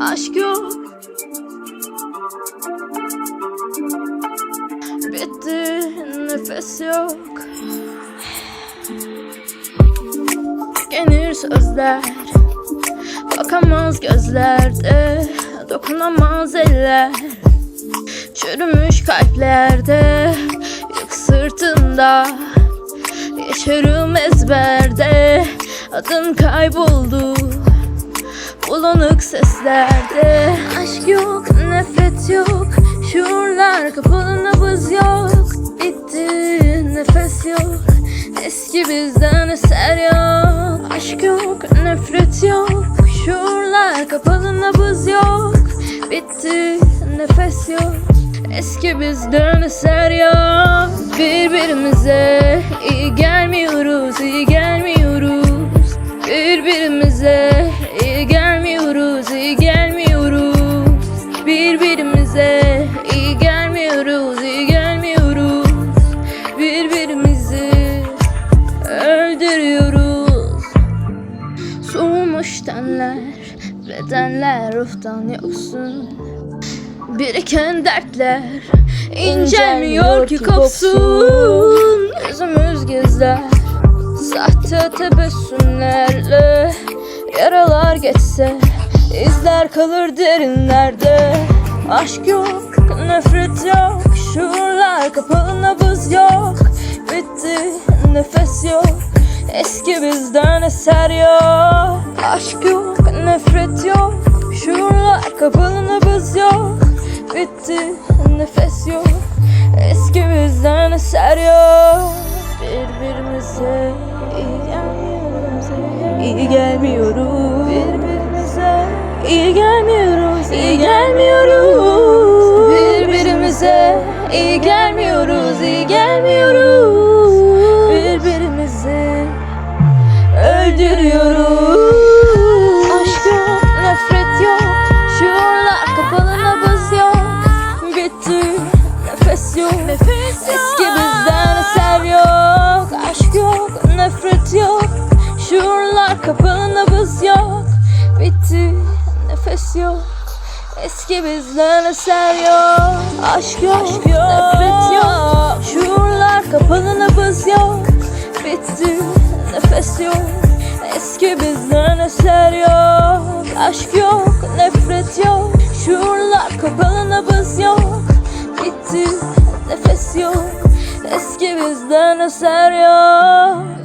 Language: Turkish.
Aşk yok. Bitti nefes yok. Tükenir sözler Bakamaz gözlerde Dokunamaz eller. Çürümüş kalplerde Yük sırtında Yaşarım ezberde. Adın kayboldu Bulanık seslerde Aşk yok, nefret yok. Şuurlar kapalı nabız yok. Bitti, nefes yok. Eski bizden eser yok. Aşk yok, nefret yok. Şuurlar kapalı nabız yok. Bitti, nefes yok. Eski bizden eser yok. Birbirimize iyi gelmiyoruz, iyi gelmiyoruz gelmiyoruz, iyi gelmiyoruz. Birbirimize iyi gelmiyoruz, iyi gelmiyoruz. Birbirimizi öldürüyoruz. Soğumuş tenler, bedenler ruhtan yoksun. Biriken dertler incelmiyor ki kopsun. Gözümüz gizler Sahte tebessümlerle geçse izler kalır derinlerde. Aşk yok, nefret yok Şuurlar kapalı nabız yok. Bitti, nefes yok Eski bizden eser yok. Aşk yok, nefret yok Şuurlar kapalı nabız yok. Bitti, nefes yok Eski bizden eser yok. Birbirimize iyi gelmiyoruz iyi gelmiyoruz iyi gelmiyoruz iyi gelmiyoruz. Birbirimize iyi gelmiyoruz iyi gelmiyoruz. Birbirimizi öldürüyoruz. Aşk yok nefret yok Şuurlar kapalı nabız yok. Bitti nefes yok. Eski bizden eser yok. Aşk yok nefret yok. Şuurlar kapalı nabız yok. Bitti nefes yok Eski bizden eser yok. Aşk yok, nefret yok. Şuurlar kapalı nabız yok. Bitti nefes yok. Eski bizden eser yok. Aşk yok, nefret yok. Şuurlar kapalı nabız yok. Bitti nefes yok. Eski bizden eser yok